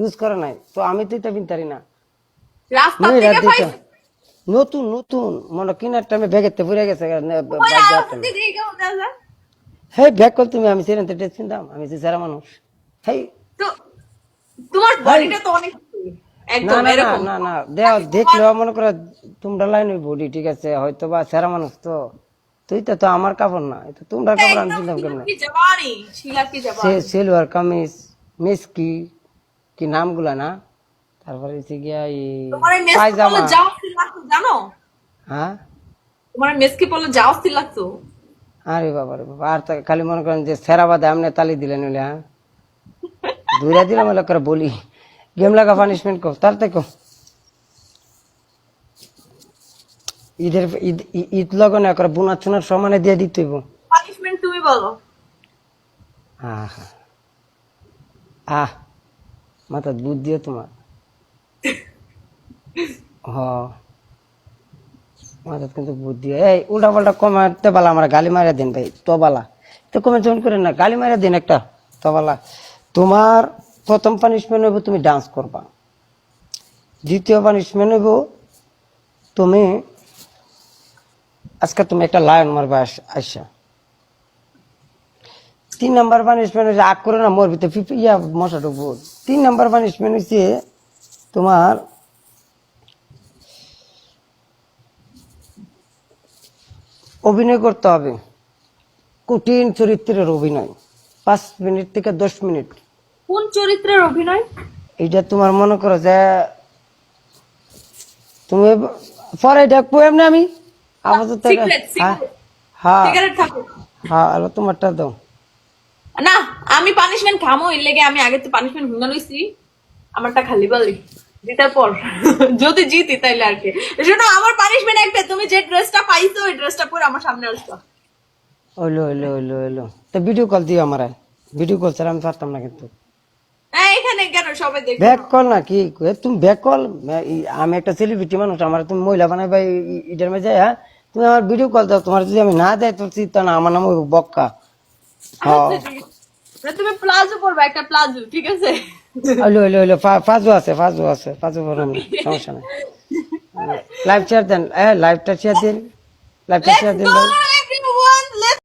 Use করে নাই। তো আমি তো এটা পিনতারি না। রাস্তা থেকে দিতে নতুন নতুন। মনে কিনার টাইমে ব্যাগেতে পড়ে গেছে ওই? হেই ব্যাগ কল তুমি আমি সেরেন ড্রেস কিনতাম। আমি যে সারা মানুষ। হেই। তো তোমার বডিটা তো অনেক একদম এরকম। না না। দেও দেখলেও মনে করো তোমরা লাইন বডি ঠিক আছে? হয়তো বা সেরা মানুষ তো। তুই তো তো আমার কাপড় না। এটা তোমরা কাপড় আমি চিনতাম কেমন? কি জবানি শিলা কি জবানি সে সেলোয়ার কামিজ মিসকি। কি নামগুলা না? তারপরে হচ্ছে গিয়া এই পায়জামা। জানো? হ্যাঁ? তোমার মেসকি পরলে যাও লাগতো? আরে বাবা রে বাবা আর খালি মনে করেন যে সেরা বাদে আমনে তালি দিলেন হলে হ্যাঁ? দূরে দিলাম করে বলি। গেম লাগা পানিশমেন্ট কো তার থেকে ঈদের ঈদ লগনে একবার বোনা চুনার সমানে দিয়ে দিতে পানিশমেন্ট তুমি বলো। আহ। আহ। মাথা বুদ্ধিও তোমার? হ। মাথা কিন্তু বুদ্ধি এই উল্টা পাল্টা কমাতে বালা আমার, গালি মারা দিন ভাই, তো বালা। তো কমে যখন করেন না, গালি মারা দিন একটা, তো বালা। তোমার প্রথম পানিশমেন্ট হইব তুমি ডান্স করবা। দ্বিতীয় পানিশমেন্ট হইব তুমি, আজকে তুমি একটা লায়ন মারবা আইসা। তিন নাম্বার পানিশমেন্ট হচ্ছে আগ করে না মোর ভিতরে পিপি ইয়া, মশা ঢুকবো তিন নাম্বার পানিশমেন্ট হচ্ছে তোমার অভিনয় করতে হবে। কঠিন চরিত্রের অভিনয়। পাঁচ মিনিট থেকে দশ মিনিট। কোন চরিত্রের অভিনয়? এটা তোমার মনে করো যে তুমি পরে দেখব এমনি আমি। আপাতত হ্যাঁ হ্যাঁ। হ্যাঁ তোমারটা দাও। না আমি পানিশমেন্ট খামো এর লেগে আমি আগে তো পানিশমেন্ট হুঙ্গা লইছি। আমারটা খালি বলি জিতার পর। যদি জিতি তাইলে আর কি। শোনো আমার পানিশমেন্ট একটা তুমি যে ড্রেসটা পাইছো ওই ড্রেসটা পরে আমার সামনে আসছো ওইলো ওইলো ওইলো ওইলো তো ভিডিও কল দিও আমার। ভিডিও কল ছাড়া আমি পারতাম না কিন্তু। হ্যাঁ এখানে কেন সবাই দেখো ব্যাক কল না কি? তুমি ব্যাক কল আমি একটা সেলিব্রিটি মানুষ আমার তুমি মহিলা বানাবে ইটার মধ্যে হ্যাঁ? তুমি আমার ভিডিও কল দাও তোমার যদি আমি না দেয় তোর চিন্তা না আমার নাম বক্কা। হ্যাঁ তুমি প্লাজো পরবা একটা প্লাজো ঠিক আছে ওইলো ওইলো ওইলো ফাজু আছে ফাজু আছে ফাজু বলুন সমস্যা নাই লাইভ শেয়ার দেন হ্যাঁ লাইভটা শেয়ার দিন লাইভটা শেয়ার দিন ভাই